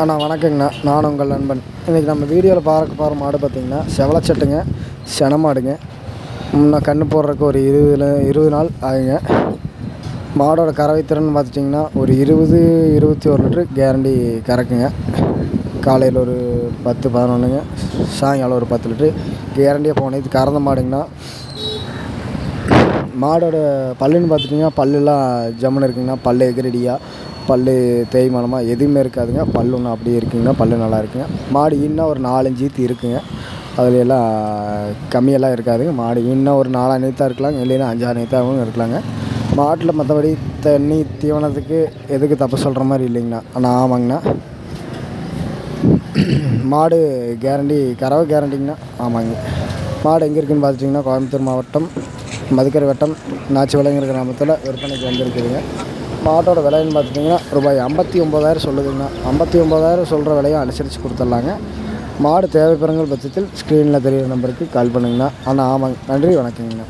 அண்ணா வணக்கங்கண்ணா. நான் உங்கள் நண்பன். இன்றைக்கி நம்ம வீடியோவில் பார்க்க போகிற மாடு பார்த்திங்கன்னா செவலச்சட்டுங்க சென மாடுங்க. இன்னும் கண்ணு போடுறதுக்கு ஒரு இருபதுல இருபது நாள் ஆகுங்க. மாடோட கறவை திறன் பார்த்துட்டிங்கன்னா ஒரு இருபது இருபத்தி ஒரு லிட்ரு கேரண்டி கறக்குங்க. காலையில் ஒரு பத்து பதினொன்றுங்க சாயங்காலம் ஒரு பத்து லிட்ரு கேரண்டியாக போனேன் இது கறந்த மாடுங்கண்ணா. மாடோட பல்லுன்னு பார்த்துட்டிங்கன்னா பல்லுலாம் ஜம்முன்னு இருக்குங்கண்ணா. பல்லு எகிரடியாக பல் தேய்மானமாக எதுவுமே இருக்காதுங்க. பல் ஒன்று அப்படியே இருக்குங்க பல்லு நல்லா இருக்குங்க. மாடு இன்னும் ஒரு நாலஞ்சு ஈத்து இருக்குங்க. அதில் எல்லாம் கம்மியெல்லாம் இருக்காதுங்க. மாடு இன்னும் ஒரு நாலா நீத்தாக இருக்கலாம் இல்லைன்னா அஞ்சாறு நீத்தாகவும் இருக்கலாங்க. மாட்டில் மற்றபடி தண்ணி தீவனத்துக்கு எதுக்கு தப்பு சொல்கிற மாதிரி இல்லைங்கண்ணா. ஆனால் ஆமாங்கண்ணா. மாடு கேரண்டி கறவை கேரண்டிங்கண்ணா ஆமாங்க. மாடு எங்கே இருக்குதுன்னு பார்த்துட்டிங்கன்னா கோயம்புத்தூர் மாவட்டம் மதுக்கரை வட்டம் நாச்சிவளைங்கிற கிராமத்தில் விற்பனைக்கு வந்திருக்குதுங்க. மாட்டோட விலைன்னு பார்த்துட்டிங்கன்னா ரூபாய் ஐம்பத்தி ஒம்பதாயிரம் சொல்லுதுங்கண்ணா ஐம்பத்தி ஒம்பதாயிரம் சொல்கிற விலையும் அனுசரித்து கொடுத்துட்லாங்க. மாடு தேவைப்படுங்கள் பட்சத்தில் ஸ்க்ரீனில் தெரியிற நம்பருக்கு கால் பண்ணுங்கண்ணா. அண்ணா ஆமாங்க. நன்றி வணக்கங்கண்ணா.